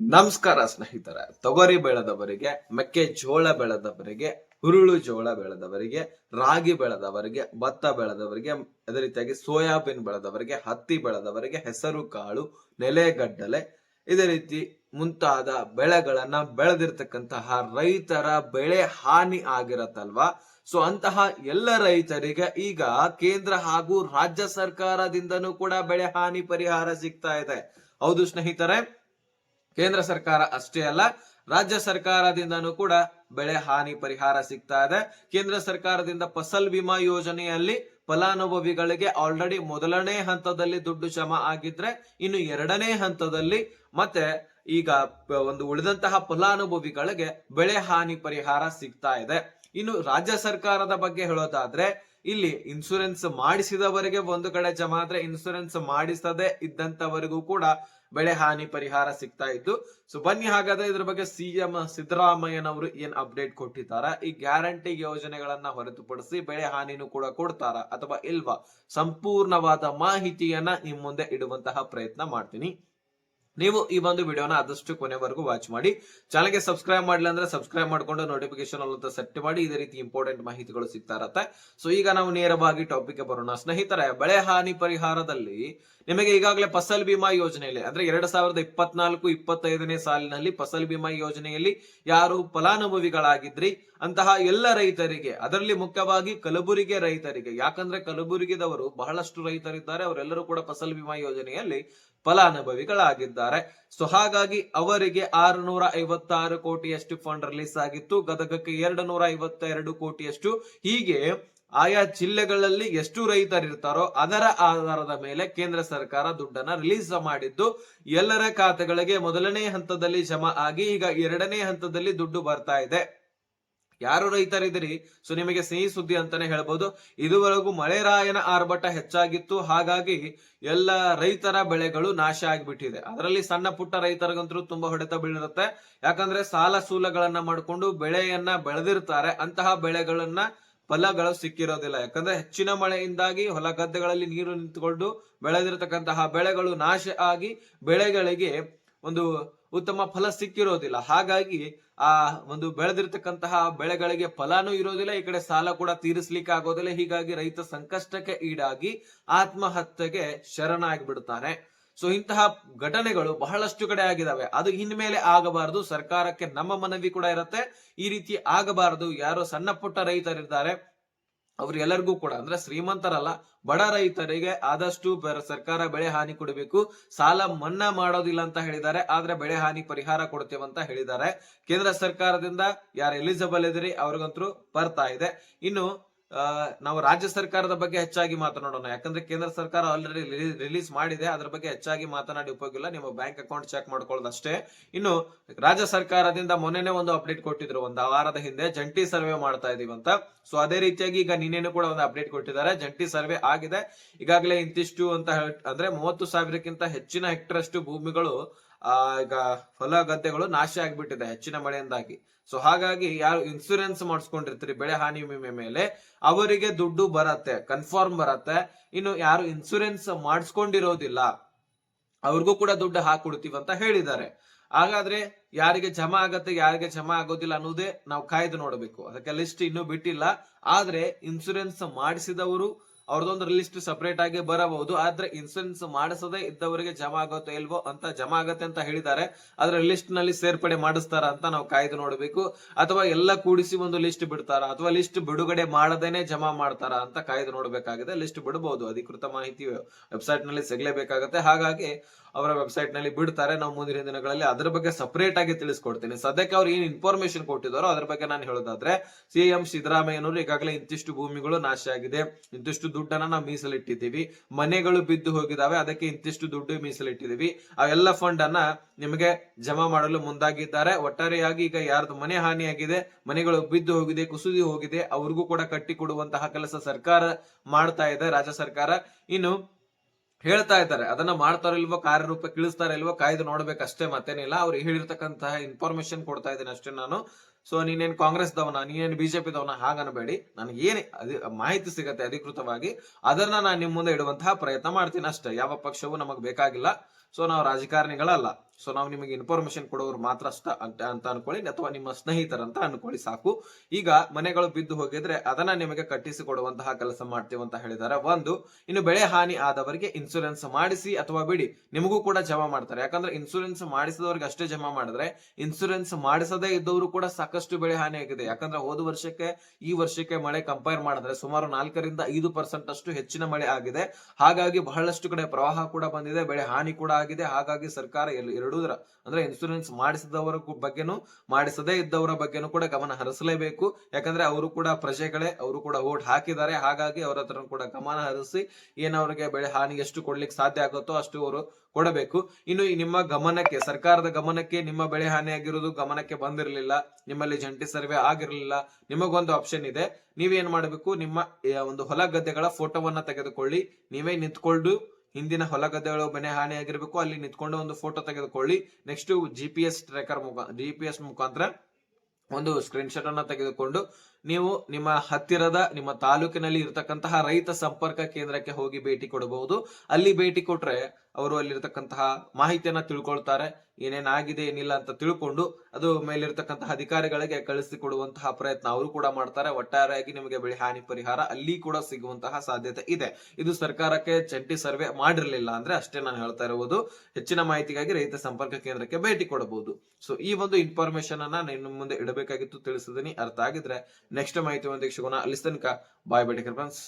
ನಮಸ್ಕಾರ ಸ್ನೇಹಿತರೆ. ತೊಗರಿ ಬೆಳೆದವರಿಗೆ ಮೆಕ್ಕೆಜೋಳ ಬೆಳೆದವರಿಗೆ, ಹುರುಳು ಜೋಳ ಬೆಳೆದವರಿಗೆ, ರಾಗಿ ಬೆಳೆದವರಿಗೆ, ಭತ್ತ ಬೆಳೆದವರಿಗೆ, ಅದೇ ರೀತಿಯಾಗಿ ಸೋಯಾಬೀನ್ ಬೆಳೆದವರಿಗೆ, ಹತ್ತಿ ಬೆಳೆದವರಿಗೆ, ಹೆಸರು, ಕಾಳು ನೆಲೆಗಡ್ಡಲೆ ಇದೇ ರೀತಿ ಮುಂತಾದ ಬೆಳೆಗಳನ್ನ ಬೆಳೆದಿರ್ತಕ್ಕಂತಹ ರೈತರ ಬೆಳೆ ಹಾನಿ ಆಗಿರತ್ತಲ್ವಾ? ಸೊ ಅಂತಹ ಎಲ್ಲ ರೈತರಿಗೆ ಈಗ ಕೇಂದ್ರ ಹಾಗೂ ರಾಜ್ಯ ಸರ್ಕಾರದಿಂದನೂ ಕೂಡ ಬೆಳೆ ಹಾನಿ ಪರಿಹಾರ ಸಿಗ್ತಾ ಇದೆ. ಹೌದು ಸ್ನೇಹಿತರೆ? ಕೇಂದ್ರ ಸರ್ಕಾರ ಅಷ್ಟೇ ಅಲ್ಲ, ರಾಜ್ಯ ಸರ್ಕಾರದಿಂದನೂ ಕೂಡ ಬೆಳೆ ಹಾನಿ ಪರಿಹಾರ ಸಿಗ್ತಾ ಇದೆ. ಕೇಂದ್ರ ಸರ್ಕಾರದಿಂದ ಫಸಲ್ ಬಿಮಾ ಯೋಜನೆಯಲ್ಲಿ ಫಲಾನುಭವಿಗಳಿಗೆ ಆಲ್ರೆಡಿ ಮೊದಲನೇ ಹಂತದಲ್ಲಿ ದುಡ್ಡು ಜಮಾ ಆಗಿದ್ರೆ ಇನ್ನು ಎರಡನೇ ಹಂತದಲ್ಲಿ ಮತ್ತೆ ಈಗ ಒಂದು ಉಳಿದಂತಹ ಫಲಾನುಭವಿಗಳಿಗೆ ಬೆಳೆ ಹಾನಿ ಪರಿಹಾರ ಸಿಗ್ತಾ ಇದೆ. ಇನ್ನು ರಾಜ್ಯ ಸರ್ಕಾರದ ಬಗ್ಗೆ ಹೇಳೋದಾದ್ರೆ ಇಲ್ಲಿ ಇನ್ಸೂರೆನ್ಸ್ ಮಾಡಿಸಿದವರಿಗೆ ಒಂದು ಕಡೆ ಜಮಾ ಆದ್ರೆ ಇನ್ಸೂರೆನ್ಸ್ ಮಾಡಿಸದೆ ಇದ್ದಂತವರಿಗೂ ಕೂಡ ಬೆಳೆ ಹಾನಿ ಪರಿಹಾರ ಸಿಗ್ತಾ ಇತ್ತು ಸೊ ಬನ್ನಿ ಹಾಗಾದ್ರೆ ಇದ್ರ ಬಗ್ಗೆ ಸಿಎಂ ಸಿದ್ದರಾಮಯ್ಯನವರು ಏನ್ ಅಪ್ಡೇಟ್ ಕೊಟ್ಟಿದ್ದಾರ? ಈ ಗ್ಯಾರಂಟಿ ಯೋಜನೆಗಳನ್ನ ಹೊರತುಪಡಿಸಿ ಬೆಳೆ ಹಾನಿನೂ ಕೂಡ ಕೊಡ್ತಾರ ಅಥವಾ ಇಲ್ವಾ? ಸಂಪೂರ್ಣವಾದ ಮಾಹಿತಿಯನ್ನ ನಿಮ್ ಮುಂದೆ ಇಡುವಂತಹ ಪ್ರಯತ್ನ ಮಾಡ್ತೀನಿ. ನೀವು ಈ ಒಂದು ವಿಡಿಯೋನ ಆದಷ್ಟು ಕೊನೆವರೆಗೂ ವಾಚ್ ಮಾಡಿ. ಚಾನಲ್ಗೆ ಸಬ್ಸ್ಕ್ರೈಬ್ ಮಾಡಲಿಲ್ಲ ಅಂದ್ರೆ ಸಬ್ಸ್ಕ್ರೈಬ್ ಮಾಡ್ಕೊಂಡು ನೋಟಿಫಿಕೇಶನ್ ಅಂತ ಸೆಟ್ ಮಾಡಿ ಇದೇ ರೀತಿ ಇಂಪಾರ್ಟೆಂಟ್ ಮಾಹಿತಿಗಳು ಸಿಗ್ತಾ ಇರತ್ತೆ. ಸೊ ಈಗ ನಾವು ನೇರವಾಗಿ ಟಾಪಿಕ್ ಬರೋಣ. ಸ್ನೇಹಿತರೆ, ಬೆಳೆ ಹಾನಿ ಪರಿಹಾರದಲ್ಲಿ ನಿಮಗೆ ಈಗಾಗಲೇ ಫಸಲ್ ಬಿಮಾ ಯೋಜನೆಯಲ್ಲಿ ಅಂದ್ರೆ ಎರಡ್ ಸಾವಿರದ ಇಪ್ಪತ್ನಾಲ್ಕು, ಇಪ್ಪತ್ತೈದನೇ ಸಾಲಿನಲ್ಲಿ ಫಸಲ್ ಬಿಮಾ ಯೋಜನೆಯಲ್ಲಿ ಯಾರು ಫಲಾನುಭವಿಗಳಾಗಿದ್ರಿ? ಅಂತಹ ಎಲ್ಲ ರೈತರಿಗೆ, ಅದರಲ್ಲಿ ಮುಖ್ಯವಾಗಿ ಕಲಬುರಗಿ ರೈತರಿಗೆ, ಯಾಕಂದ್ರೆ ಕಲಬುರಗಿದವರು ಬಹಳಷ್ಟು ರೈತರಿದ್ದಾರೆ, ಅವರೆಲ್ಲರೂ ಕೂಡ ಫಸಲ್ ಬಿಮಾ ಯೋಜನೆಯಲ್ಲಿ ಫಲಾನುಭವಿಗಳಾಗಿದ್ದಾರೆ. ಸೊ ಹಾಗಾಗಿ ಅವರಿಗೆ ಆರುನೂರ ಐವತ್ತಾರು ಕೋಟಿಯಷ್ಟು ಫಂಡ್ ರಿಲೀಸ್ ಆಗಿತ್ತು. ಗದಗಕ್ಕೆ ಎರಡು ನೂರ ಐವತ್ತೆರಡು ಕೋಟಿಯಷ್ಟು. ಹೀಗೆ ಆಯಾ ಜಿಲ್ಲೆಗಳಲ್ಲಿ ಎಷ್ಟು ರೈತರಿರ್ತಾರೋ ಅದರ ಆಧಾರದ ಮೇಲೆ ಕೇಂದ್ರ ಸರ್ಕಾರ ದುಡ್ಡನ್ನ ರಿಲೀಸ್ ಮಾಡಿದ್ದು. ಎಲ್ಲರ ಖಾತೆಗಳಿಗೆ ಮೊದಲನೇ ಹಂತದಲ್ಲಿ ಜಮಾ ಆಗಿ ಈಗ ಎರಡನೇ ಹಂತದಲ್ಲಿ ದುಡ್ಡು ಬರ್ತಾ ಇದೆ. ಯಾರು ರೈತರಿದ್ದೀರಿ ಸೊ ನಿಮಗೆ ಸಿಹಿ ಸುದ್ದಿ ಅಂತಾನೆ ಹೇಳ್ಬೋದು. ಇದುವರೆಗೂ ಮಳೆರಾಯನ ಆರ್ಭಟ ಹೆಚ್ಚಾಗಿತ್ತು. ಹಾಗಾಗಿ ಎಲ್ಲ ರೈತರ ಬೆಳೆಗಳು ನಾಶ ಆಗಿಬಿಟ್ಟಿದೆ. ಅದರಲ್ಲಿ ಸಣ್ಣ ಪುಟ್ಟ ರೈತರಿಗಂತರೂ ತುಂಬಾ ಹೊಡೆತ ಬೀಳಿರುತ್ತೆ. ಯಾಕಂದ್ರೆ ಸಾಲ ಸೂಲಗಳನ್ನ ಮಾಡಿಕೊಂಡು ಬೆಳೆಯನ್ನ ಬೆಳೆದಿರ್ತಾರೆ. ಅಂತಹ ಬೆಳೆಗಳನ್ನ ಫಲಗಳು ಸಿಕ್ಕಿರೋದಿಲ್ಲ. ಯಾಕಂದ್ರೆ ಹೆಚ್ಚಿನ ಮಳೆಯಿಂದಾಗಿ ಹೊಲ ಗದ್ದೆಗಳಲ್ಲಿ ನೀರು ನಿಂತುಕೊಂಡು ಬೆಳೆದಿರತಕ್ಕಂತಹ ಬೆಳೆಗಳು ನಾಶ ಆಗಿ ಬೆಳೆಗಳಿಗೆ ಒಂದು ಉತ್ತಮ ಫಲ ಸಿಕ್ಕಿರೋದಿಲ್ಲ. ಹಾಗಾಗಿ ಆ ಒಂದು ಬೆಳೆದಿರ್ತಕ್ಕಂತಹ ಬೆಳೆಗಳಿಗೆ ಫಲಾನು ಇರೋದಿಲ್ಲ. ಈ ಕಡೆ ಸಾಲ ಕೂಡ ತೀರಿಸ್ಲಿಕ್ಕೆ ಆಗೋದಿಲ್ಲ. ಹೀಗಾಗಿ ರೈತ ಸಂಕಷ್ಟಕ್ಕೆ ಈಡಾಗಿ ಆತ್ಮಹತ್ಯೆಗೆ ಶರಣಾಗಿ ಬಿಡ್ತಾನೆ ಸೊ, ಇಂತಹ ಘಟನೆಗಳು ಬಹಳಷ್ಟು ಕಡೆ ಆಗಿದಾವೆ. ಅದು ಇನ್ಮೇಲೆ ಆಗಬಾರದು. ಸರ್ಕಾರಕ್ಕೆ ನಮ್ಮ ಮನವಿ ಕೂಡ ಇರುತ್ತೆ. ಈ ರೀತಿ ಆಗಬಾರದು. ಯಾರೋ ಸಣ್ಣ ಪುಟ್ಟ ರೈತರಿದ್ದಾರೆ. ಅವ್ರಿಗೆಲ್ಲರಿಗೂ ಕೂಡ, ಅಂದ್ರೆ ಶ್ರೀಮಂತರಲ್ಲ, ಬಡ ರೈತರಿಗೆ ಆದಷ್ಟು ಸರ್ಕಾರ ಬೆಳೆ ಹಾನಿ ಕೊಡಬೇಕು. ಸಾಲ ಮನ್ನಾ ಮಾಡೋದಿಲ್ಲ ಅಂತ ಹೇಳಿದ್ದಾರೆ, ಆದ್ರೆ ಬೆಳೆ ಹಾನಿ ಪರಿಹಾರ ಕೊಡ್ತೇವೆ ಅಂತ ಹೇಳಿದ್ದಾರೆ. ಕೇಂದ್ರ ಸರ್ಕಾರದಿಂದ ಯಾರು ಎಲಿಜಿಬಲ್ ಇದ್ರಿ ಅವ್ರಿಗಂತೂ ಬರ್ತಾ ಇದೆ. ಇನ್ನು ನಾವು ರಾಜ್ಯ ಸರ್ಕಾರದ ಬಗ್ಗೆ ಹೆಚ್ಚಾಗಿ ಮಾತನಾಡೋಣ. ಯಾಕಂದ್ರೆ ಕೇಂದ್ರ ಸರ್ಕಾರ ಆಲ್ರೆಡಿ ರಿಲೀಸ್ ಮಾಡಿದೆ. ಅದ್ರ ಬಗ್ಗೆ ಹೆಚ್ಚಾಗಿ ಮಾತನಾಡಿ ಉಪಯೋಗಿಲ್ಲ ನಿಮ್ಮ ಬ್ಯಾಂಕ್ ಅಕೌಂಟ್ ಚೆಕ್ ಮಾಡ್ಕೊಳ್ಳೋದಷ್ಟೇ. ಇನ್ನು ರಾಜ್ಯ ಸರ್ಕಾರದಿಂದ ಮೊನ್ನೆನೆ ಒಂದು ಅಪ್ಡೇಟ್ ಕೊಟ್ಟಿದ್ರು. ಒಂದು ವಾರದ ಹಿಂದೆ ಜಂಟಿ ಸರ್ವೆ ಮಾಡ್ತಾ ಇದೀವಿ ಅಂತ. ಸೊ ಅದೇ ರೀತಿಯಾಗಿ ಈಗ ನಿನ್ನೆನೂ ಕೂಡ ಒಂದು ಅಪ್ಡೇಟ್ ಕೊಟ್ಟಿದ್ದಾರೆ. ಜಂಟಿ ಸರ್ವೆ ಆಗಿದೆ. ಈಗಾಗಲೇ ಇಂತಿಷ್ಟು ಅಂತ ಅಂದ್ರೆ ಮೂವತ್ತು ಸಾವಿರಕ್ಕಿಂತ ಹೆಚ್ಚಿನ ಹೆಕ್ಟರ್ ಅಷ್ಟು ಭೂಮಿಗಳು ಆ, ಈಗ ಹೊಲ ಗದ್ದೆಗಳು ನಾಶ ಆಗ್ಬಿಟ್ಟಿದೆ ಹೆಚ್ಚಿನ ಮಳೆಯಿಂದಾಗಿ. ಸೊ ಹಾಗಾಗಿ ಯಾರು ಇನ್ಸೂರೆನ್ಸ್ ಮಾಡಿಸ್ಕೊಂಡಿರ್ತೀರಿ, ಬೆಳೆ ಹಾನಿ ವಿಮೆ ಮೇಲೆ, ಅವರಿಗೆ ದುಡ್ಡು ಬರತ್ತೆ ಕನ್ಫರ್ಮ್ ಬರತ್ತೆ. ಇನ್ನು ಯಾರು ಇನ್ಸೂರೆನ್ಸ್ ಮಾಡಿಸ್ಕೊಂಡಿರೋದಿಲ್ಲ, ಅವ್ರಿಗೂ ಕೂಡ ದುಡ್ಡು ಹಾಕೊಡ್ತೀವಿ ಅಂತ ಹೇಳಿದ್ದಾರೆ. ಹಾಗಾದ್ರೆ ಯಾರಿಗೆ ಜಮಾ ಆಗತ್ತೆ, ಯಾರಿಗೆ ಜಮಾ ಆಗೋದಿಲ್ಲ ಅನ್ನೋದೇ ನಾವು ಕಾಯ್ದು ನೋಡಬೇಕು. ಅದಕ್ಕೆ ಲಿಸ್ಟ್ ಇನ್ನೂ ಬಿಟ್ಟಿಲ್ಲ. ಆದ್ರೆ ಇನ್ಸೂರೆನ್ಸ್ ಮಾಡಿಸಿದವರು ಅವ್ರದೊಂದು ಲಿಸ್ಟ್ ಸಪರೇಟ್ ಆಗಿ ಬರಬಹುದು. ಆದ್ರೆ ಇನ್ಸೂರೆನ್ಸ್ ಮಾಡಿಸದೇ ಇದ್ದವರಿಗೆ ಜಮಾ ಆಗುತ್ತೋ ಇಲ್ವೋ ಅಂತ ಜಮಾ ಆಗತ್ತೆ ಅಂತ ಹೇಳಿದ್ದಾರೆ. ಆದ್ರೆ ಲಿಸ್ಟ್ನಲ್ಲಿ ಸೇರ್ಪಡೆ ಮಾಡಿಸ್ತಾರ ಅಂತ ನಾವು ಕಾಯ್ದು ನೋಡಬೇಕು. ಅಥವಾ ಎಲ್ಲ ಕೂಡಿಸಿ ಒಂದು ಲಿಸ್ಟ್ ಬಿಡ್ತಾರ? ಅಥವಾ ಲಿಸ್ಟ್ ಬಿಡುಗಡೆ ಮಾಡದೇನೆ ಜಮಾ ಮಾಡ್ತಾರ ಅಂತ ಕಾಯ್ದು ನೋಡಬೇಕಾಗಿದೆ. ಲಿಸ್ಟ್ ಬಿಡಬಹುದು ಅಧಿಕೃತ ಮಾಹಿತಿ ವೆಬ್ಸೈಟ್ನಲ್ಲಿ ಸಿಗಲೇಬೇಕಾಗುತ್ತೆ. ಹಾಗಾಗಿ ಅವರ ವೆಬ್ಸೈಟ್ನಲ್ಲಿ ಬಿಡ್ತಾರೆ. ನಾವು ಮುಂದಿನ ದಿನಗಳಲ್ಲಿ ಅದರ ಬಗ್ಗೆ ಸಪರೇಟ್ ಆಗಿ ತಿಳಿಸ್ಕೊಡ್ತೀನಿ. ಸದ್ಯಕ್ಕೆ ಅವ್ರು ಏನ್ ಇನ್ಫಾರ್ಮೇಶನ್ ಕೊಟ್ಟಿದ್ದಾರೋ ಅದ್ರ ಬಗ್ಗೆ ನಾನು ಹೇಳೋದಾದ್ರೆ ಸಿಎಂ ಸಿದ್ದರಾಮಯ್ಯನವರು ಈಗಾಗಲೇ ಇಂತಿಷ್ಟು ಭೂಮಿಗಳು ನಾಶ ಆಗಿದೆ. ಇಂತಿಷ್ಟು ದುಡ್ಡನ್ನ ನಾವು ಮೀಸಲಿಟ್ಟಿದ್ದೀವಿ. ಮನೆಗಳು ಬಿದ್ದು ಹೋಗಿದಾವೆ, ಅದಕ್ಕೆ ಇಂತಿಷ್ಟು ದುಡ್ಡು ಮೀಸಲಿಟ್ಟಿದ್ದೀವಿ. ಆ ಎಲ್ಲ ಫಂಡ್ ಅನ್ನ ನಿಮಗೆ ಜಮಾ ಮಾಡಲು ಮುಂದಾಗಿದ್ದಾರೆ. ಒಟ್ಟಾರೆಯಾಗಿ ಈಗ ಯಾರ್ದು ಮನೆ ಹಾನಿಯಾಗಿದೆ, ಮನೆಗಳು ಬಿದ್ದು ಹೋಗಿದೆ, ಕುಸಿದು ಹೋಗಿದೆ, ಅವ್ರಿಗೂ ಕೂಡ ಕಟ್ಟಿ ಕೊಡುವಂತಹ ಕೆಲಸ ಸರ್ಕಾರ ಮಾಡ್ತಾ ಇದೆ, ರಾಜ್ಯ ಸರ್ಕಾರ. ಇನ್ನು ಹೇಳ್ತಾ ಇದ್ದಾರೆ. ಅದನ್ನ ಮಾಡ್ತಾರ ಇಲ್ವೋ, ಕಾರ್ಯರೂಪ ಇಳಿಸ್ತಾರ ಇಲ್ವೋ, ಕಾಯ್ದು ನೋಡ್ಬೇಕಷ್ಟೇ, ಮತ್ತೇನಿಲ್ಲ. ಅವ್ರು ಹೇಳಿರ್ತಕ್ಕಂತಹ ಇನ್ಫಾರ್ಮೇಶನ್ ಕೊಡ್ತಾ ಇದ್ದೀನಿ ಅಷ್ಟೇ ನಾನು. ಸೊ ನೀನೇನ್ ಕಾಂಗ್ರೆಸ್ ದವನ, ನೀನೇನ್ ಬಿಜೆಪಿ ದವನ, ಹಾಗನ್ಬೇಡಿ. ನನಗೆ ಏನ್ ಮಾಹಿತಿ ಸಿಗತ್ತೆ ಅಧಿಕೃತವಾಗಿ. ಅದನ್ನ ನಾನು ನಿಮ್ ಮುಂದೆ ಇಡುವಂತಹ ಪ್ರಯತ್ನ ಮಾಡ್ತೀನಿ ಅಷ್ಟೇ. ಯಾವ ಪಕ್ಷವೂ ನಮಗ್ ಬೇಕಾಗಿಲ್ಲ. ಸೊ ನಾವು ರಾಜಕಾರಣಿಗಳಲ್ಲ. ಸೊ ನಾವು ನಿಮಗೆ ಇನ್ಫಾರ್ಮೇಶನ್ ಕೊಡೋರು ಮಾತ್ರ ಅಷ್ಟ ಅಂತ ಅಂತ ಅನ್ಕೊಳ್ಳಿ, ಅಥವಾ ನಿಮ್ಮ ಸ್ನೇಹಿತರಂತ ಅನ್ಕೊಳ್ಳಿ ಸಾಕು. ಈಗ ಮನೆಗಳು ಬಿದ್ದು ಹೋಗಿದ್ರೆ ಅದನ್ನ ನಿಮಗೆ ಕಟ್ಟಿಸಿ ಕೊಡುವಂತಹ ಕೆಲಸ ಮಾಡ್ತೀವಿ ಅಂತ ಹೇಳಿದ್ದಾರೆ ಒಂದು, ಇನ್ನು ಬೆಳೆ ಹಾನಿ ಆದವರಿಗೆ ಇನ್ಸೂರೆನ್ಸ್ ಮಾಡಿಸಿ ಅಥವಾ ಬಿಡಿ. ನಿಮಗೂ ಕೂಡ ಜಮಾ ಮಾಡ್ತಾರೆ. ಯಾಕಂದ್ರೆ ಇನ್ಸೂರೆನ್ಸ್ ಮಾಡಿಸಿದವರಿಗೆ ಅಷ್ಟೇ ಜಮಾ ಮಾಡಿದ್ರೆ ಇನ್ಸೂರೆನ್ಸ್ ಮಾಡಿಸದೇ ಇದ್ದವರು ಕೂಡ ಸಾಕಷ್ಟು ಬೆಳೆ ಹಾನಿ ಆಗಿದೆ. ಯಾಕಂದ್ರೆ ಹೋದ ವರ್ಷಕ್ಕೆ, ಈ ವರ್ಷಕ್ಕೆ ಮಳೆ ಕಂಪೇರ್ ಮಾಡಿದ್ರೆ ಸುಮಾರು ನಾಲ್ಕರಿಂದ ಐದು ಪರ್ಸೆಂಟ್ ಅಷ್ಟು ಹೆಚ್ಚಿನ ಮಳೆ ಆಗಿದೆ. ಹಾಗಾಗಿ ಬಹಳಷ್ಟು ಕಡೆ ಪ್ರವಾಹ ಕೂಡ ಬಂದಿದೆ, ಬೆಳೆ ಹಾನಿ ಕೂಡ ಆಗಿದೆ. ಹಾಗಾಗಿ ಸರ್ಕಾರ ಎಲ್- ಎರಡೂದರ ಅಂದ್ರೆ ಇನ್ಸೂರೆನ್ಸ್ ಮಾಡಿಸಿದವರ ಬಗ್ಗೆನು, ಮಾಡಿಸದೇ ಇದ್ದವರ ಬಗ್ಗೆನು ಕೂಡ ಗಮನ ಹರಿಸಲೇಬೇಕು. ಯಾಕಂದ್ರೆ ಅವರು ಕೂಡ ಪ್ರಜೆಗಳೇ, ಅವರು ಕೂಡ ಓಟ್ ಹಾಕಿದ್ದಾರೆ. ಹಾಗಾಗಿ ಅವರ ಹತ್ರ ಕೂಡ ಗಮನ ಹರಿಸಿ ಏನವರಿಗೆ ಬೆಳೆ ಹಾನಿ ಎಷ್ಟು ಕೊಡ್ಲಿಕ್ಕೆ ಸಾಧ್ಯ ಆಗುತ್ತೋ ಅಷ್ಟು ಅವರು ಕೊಡಬೇಕು. ಇನ್ನು ನಿಮ್ಮ ಗಮನಕ್ಕೆ, ಸರ್ಕಾರದ ಗಮನಕ್ಕೆ ನಿಮ್ಮ ಬೆಳೆ ಹಾನಿ ಆಗಿರೋದು ಗಮನಕ್ಕೆ ಬಂದಿರಲಿಲ್ಲ. ನಿಮ್ಮಲ್ಲಿ ಜಂಟಿ ಸರ್ವೆ ಆಗಿರಲಿಲ್ಲ. ನಿಮಗೊಂದು ಆಪ್ಷನ್ ಇದೆ. ನೀವೇನ್ ಮಾಡಬೇಕು? ನಿಮ್ಮ ಒಂದು ಹೊಲ ಗದ್ದೆಗಳ ಫೋಟೋವನ್ನ ತೆಗೆದುಕೊಳ್ಳಿ. ನೀವೇ ನಿಂತ್ಕೊಂಡು ಹಿಂದಿನ ಹೊಲ ಗದ್ದೆಗಳು ಮನೆ ಹಾನಿ ಆಗಿರ್ಬೇಕು ಅಲ್ಲಿ ನಿಂತ್ಕೊಂಡು ಒಂದು ಫೋಟೋ ತೆಗೆದುಕೊಳ್ಳಿ. Next G P S tracker ಮುಖ ಜಿ ಪಿ ಮುಖಾಂತರ ಒಂದು ಸ್ಕ್ರೀನ್ ಶಾಟ್ ಅನ್ನ ತೆಗೆದುಕೊಂಡು ನೀವು ನಿಮ್ಮ ಹತ್ತಿರದ, ನಿಮ್ಮ ತಾಲೂಕಿನಲ್ಲಿ ಇರತಕ್ಕಂತಹ ರೈತ ಸಂಪರ್ಕ ಕೇಂದ್ರಕ್ಕೆ ಹೋಗಿ ಭೇಟಿ ಕೊಡಬಹುದು. ಅಲ್ಲಿ ಭೇಟಿ ಕೊಟ್ರೆ ಅವರು ಅಲ್ಲಿರ್ತಕ್ಕಂತಹ ಮಾಹಿತಿಯನ್ನ ತಿಳ್ಕೊಳ್ತಾರೆ. ಏನೇನಾಗಿದೆ ಏನಿಲ್ಲ ಅಂತ ತಿಳ್ಕೊಂಡು ಅದು ಮೇಲಿರ್ತಕ್ಕಂತಹ ಅಧಿಕಾರಿಗಳಿಗೆ ಕಳಿಸಿ ಕೊಡುವಂತಹ ಪ್ರಯತ್ನ ಅವರು ಕೂಡ ಮಾಡ್ತಾರೆ. ಒಟ್ಟಾರೆಯಾಗಿ ನಿಮಗೆ ಬೆಳೆ ಹಾನಿ ಪರಿಹಾರ ಅಲ್ಲಿ ಕೂಡ ಸಿಗುವಂತಹ ಸಾಧ್ಯತೆ ಇದೆ. ಇದು ಸರ್ಕಾರಕ್ಕೆ ಜಂಟಿ ಸರ್ವೆ ಮಾಡಿರಲಿಲ್ಲ ಅಂದ್ರೆ ಅಷ್ಟೇ ನಾನು ಹೇಳ್ತಾ ಇರುವುದು. ಹೆಚ್ಚಿನ ಮಾಹಿತಿಗಾಗಿ ರೈತ ಸಂಪರ್ಕ ಕೇಂದ್ರಕ್ಕೆ ಭೇಟಿ ಕೊಡಬಹುದು. ಸೊ ಈ ಒಂದು ಇನ್ಫಾರ್ಮೇಶನ್ ಅನ್ನ ನಿಮ್ಮ ಮುಂದೆ ಇಡಬೇಕಾಗಿತ್ತು, ತಿಳಿಸಿದೀನಿ. ಅರ್ಥ ಆಗಿದ್ರೆ ನೆಕ್ಸ್ಟ್ ಮಾಹಿತಿ ಒಂದಿಗೆ ಸಿಗೋಣ ಅಲ್ಲಿ ತನಕ ಬಾಯ್ ಬೇಟಿ ಫ್ರೆಂಡ್ಸ್